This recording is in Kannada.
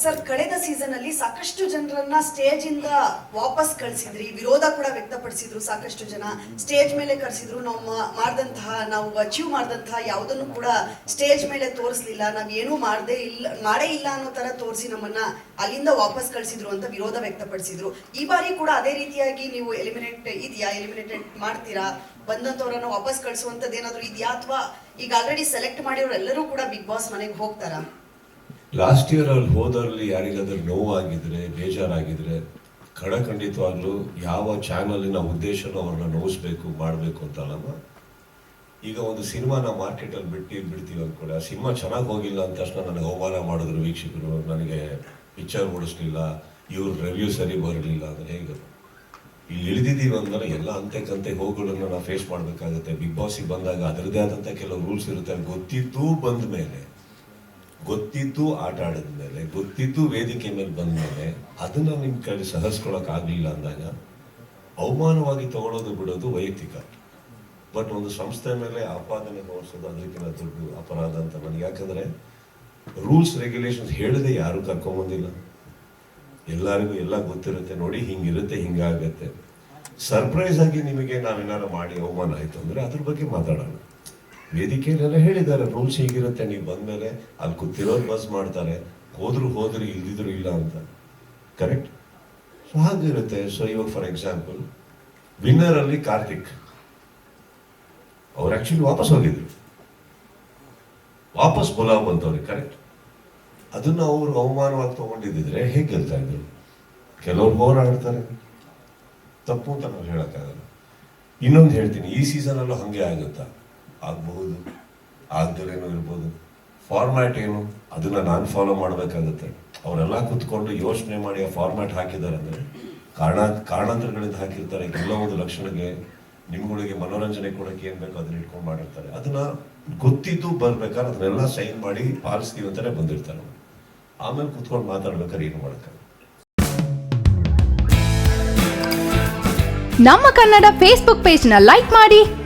ಸರ್, ಕಳೆದ ಸೀಸನ್ ಅಲ್ಲಿ ಸಾಕಷ್ಟು ಜನರನ್ನ ಸ್ಟೇಜ್ ಇಂದ ವಾಪಸ್ ಕಳಿಸಿದ್ರಿ. ವಿರೋಧ ಕೂಡ ವ್ಯಕ್ತಪಡಿಸಿದ್ರು ಸಾಕಷ್ಟು ಜನ. ಸ್ಟೇಜ್ ಮೇಲೆ ಕರೆಸಿದ್ರು. ನಾವು ಮಾಡ್ದಂತಹ, ನಾವು ಅಚೀವ್ ಮಾಡ್ದಂತಹ ಯಾವುದನ್ನು ಕೂಡ ಸ್ಟೇಜ್ ಮೇಲೆ ತೋರಿಸ್ಲಿಲ್ಲ. ನಾವ್ ಏನೂ ಮಾಡದೇ ಇಲ್ಲ, ಮಾಡೇ ಇಲ್ಲ ಅನ್ನೋ ತರ ತೋರಿಸಿ ನಮ್ಮನ್ನ ಅಲ್ಲಿಂದ ವಾಪಸ್ ಕಳಿಸಿದ್ರು ಅಂತ ವಿರೋಧ ವ್ಯಕ್ತಪಡಿಸಿದ್ರು. ಈ ಬಾರಿ ಕೂಡ ಅದೇ ರೀತಿಯಾಗಿ ನೀವು ಎಲಿಮಿನೇಟ್ ಇದೆಯಾ? ಎಲಿಮಿನೇಟೆಡ್ ಮಾಡ್ತೀರಾ? ಬಂದಂತವ್ರನ್ನ ವಾಪಸ್ ಕಳಿಸುವಂತದ್ದು ಏನಾದ್ರು ಇದೆಯಾ? ಅಥವಾ ಈಗ ಆಲ್ರೆಡಿ ಸೆಲೆಕ್ಟ್ ಮಾಡಿರೋರೆಲ್ಲರೂ ಕೂಡ ಬಿಗ್ ಬಾಸ್ ಮನೆಗೆ ಹೋಗ್ತಾರಾ? ಲಾಸ್ಟ್ ಇಯರ್ ಅಲ್ಲಿ ಹೋದಲ್ಲಿ ಯಾರಿಗಾದ್ರೂ ನೋವಾಗಿದ್ರೆ, ಬೇಜಾರಾಗಿದ್ರೆ ಖಡಖಂಡಿತವಾಗ್ಲೂ ಯಾವ ಚಾನಲಿನ ಉದ್ದೇಶನೂ ಅವ್ರನ್ನ ನೋವಿಸ್ಬೇಕು ಮಾಡಬೇಕು ಅಂತಲ್ಲಮ್ಮ? ಈಗ ಒಂದು ಸಿನಿಮಾನ ಮಾರ್ಕೆಟಲ್ಲಿ ಬಿಟ್ಟು ಬಿಡ್ತೀವಿ ಅಂದ್ಕೊಳ್ಳಿ ಆ ಸಿನಿಮಾ ಚೆನ್ನಾಗಿ ಹೋಗಿಲ್ಲ ಅಂದ ತಕ್ಷಣ ನನಗೆ ಅವಮಾನ ಮಾಡಿದ್ರು ವೀಕ್ಷಕರು. ನನಗೆ ಪಿಕ್ಚರ್ ಓಡಿಸ್ಲಿಲ್ಲ. ಇವ್ರ ರಿವ್ಯೂ ಸರಿ ಬರಲಿಲ್ಲ ಅಂದರೆ ಹೇಗೆ? ಇಲ್ಲಿ ಇಳಿದಿದ್ದೀವಿ ಅಂದರೆ ಎಲ್ಲ ಅಂತೆ ಹೋಗುಗಳನ್ನ ನಾವು ಫೇಸ್ ಮಾಡಬೇಕಾಗುತ್ತೆ. ಬಿಗ್ ಬಾಸಿಗೆ ಬಂದಾಗ ಅದರದೇ ಆದಂಥ ಕೆಲವು ರೂಲ್ಸ್ ಇರುತ್ತೆ. ಗೊತ್ತಿದ್ದು ಬಂದ ಮೇಲೆ ಗೊತ್ತಿದ್ದು ಆಟ ಆಡಿದ ಮೇಲೆ, ಗೊತ್ತಿದ್ದು ವೇದಿಕೆ ಮೇಲೆ ಬಂದ ಮೇಲೆ ಅದನ್ನ ನಿಮ್ಮ ಕಡೆ ಸಹಸ್ಕೊಳಕ್ ಆಗಲಿಲ್ಲ ಅಂದಾಗ ಅವಮಾನವಾಗಿ ತಗೊಳ್ಳೋದು ಬಿಡೋದು ವೈಯಕ್ತಿಕ. ಬಟ್ ಒಂದು ಸಂಸ್ಥೆ ಮೇಲೆ ಆಪಾದನೆ ತೋರಿಸೋದು ಅದಕ್ಕಿಂತ ದೊಡ್ಡ ಅಪರಾಧ ಅಂತ ನನಗೆ. ಯಾಕಂದ್ರೆ ರೂಲ್ಸ್, ರೆಗ್ಯುಲೇಷನ್ಸ್ ಹೇಳದೆ ಯಾರು ಕರ್ಕೊಂಬಂದಿಲ್ಲ ಎಲ್ಲರಿಗೂ ಎಲ್ಲ ಗೊತ್ತಿರುತ್ತೆ, ನೋಡಿ ಹಿಂಗಿರುತ್ತೆ, ಹಿಂಗಾಗತ್ತೆ. ಸರ್ಪ್ರೈಸ್ ಆಗಿ ನಿಮಗೆ ನಾವೇನಾರು ಮಾಡಿ ಅವಮಾನ ಆಯ್ತು ಅಂದ್ರೆ ಅದ್ರ ಬಗ್ಗೆ ಮಾತಾಡೋಣ. ವೇದಿಕೆಯಲ್ಲೆಲ್ಲ ಹೇಳಿದ್ದಾರೆ ರೂಲ್ಸ್ ಹೀಗಿರುತ್ತೆ? ನೀವು ಬಂದಮೇಲೆ ಅಲ್ಲಿ ಕೂತಿರೋರು ಬಸ್ ಮಾಡ್ತಾರೆ. ಹೋದ್ರು ಹೋದ್ರು ಇಲ್ದಿದ್ರು ಇಲ್ಲ ಅಂತ. ಕರೆಕ್ಟ್ ಸೊ ಹಾಗಿರುತ್ತೆ. ಸೊ ಇವಾಗ ಫಾರ್ ಎಕ್ಸಾಂಪಲ್ ವಿನ್ನರ್ ಅಲ್ಲಿ ಕಾರ್ತಿಕ್. ಅವ್ರು ಆಕ್ಚುಲಿ ವಾಪಸ್ ಹೋಗಿದ್ರು. ವಾಪಸ್ ಬುಲಾವ್ ಬಂತವ್ರಿಗೆ ಕರೆಕ್ಟ್ ಅದನ್ನ ಅವರು ಅವಮಾನವಾಗಿ ತಗೊಂಡಿದ್ದಿದ್ರೆ ಹೇಗೆ ಗೆಲ್ತಾ ಇದ್ರು? ಕೆಲವ್ರು ಹೋರಾಡ್ತಾರೆ. ತಪ್ಪು ಅಂತ ನಾವು ಹೇಳಕ್ಕಾಗಲ್ಲ. ಇನ್ನೊಂದು ಹೇಳ್ತೀನಿ, ಈ ಸೀಸನ್ ಅಲ್ಲೂ ಹಂಗೆ ಆಗುತ್ತಾ? ಆಗಬಹುದು ಆಗದೇನೋ ಇರ್ಬೋದು. ಫಾರ್ಮ್ಯಾಟ್ ಏನು? ಅದನ್ನು ನಾನು ಫಾಲೋ ಮಾಡಬೇಕಾಗುತ್ತೆ. ಅವರೆಲ್ಲ ಕೂತ್ಕೊಂಡು ಯೋಚನೆ ಮಾಡಿ ಆ ಫಾರ್ಮ್ಯಾಟ್ ಹಾಕಿದ್ದಾರೆ ಅಂದರೆ, ಕಾರಣ, ಕಾರಣಾಂತರಗಳಿಂದ ಹಾಕಿರ್ತಾರೆ. ಎಲ್ಲ ಒಂದು ಲಕ್ಷಣಕ್ಕೆ, ನಿಮ್ಗಳಿಗೆ ಮನೋರಂಜನೆ ಕೊಡೋಕೆ ಏನು ಬೇಕೋ ಅದನ್ನ ಇಟ್ಕೊಂಡು ಮಾಡಿರ್ತಾರೆ. ಅದನ್ನ ಗೊತ್ತಿದ್ದು ಬರ್ಬೇಕಾದ್ರೆ ಅದನ್ನೆಲ್ಲ ಸೈನ್ ಮಾಡಿ ಪಾಲಿಸ್ತೀವಿ ಅಂತಾನೆ ಬಂದಿರ್ತಾರೆ ಆಮೇಲೆ ಕೂತ್ಕೊಂಡು ಮಾತಾಡ್ಬೇಕಾದ್ರೆ ಏನು ಮಾಡಕ್ಕಾಗಲ್ಲ. ನಮ್ಮ ಕನ್ನಡ ಫೇಸ್ಬುಕ್ ಪೇಜ್ನ ಲೈಕ್ ಮಾಡಿ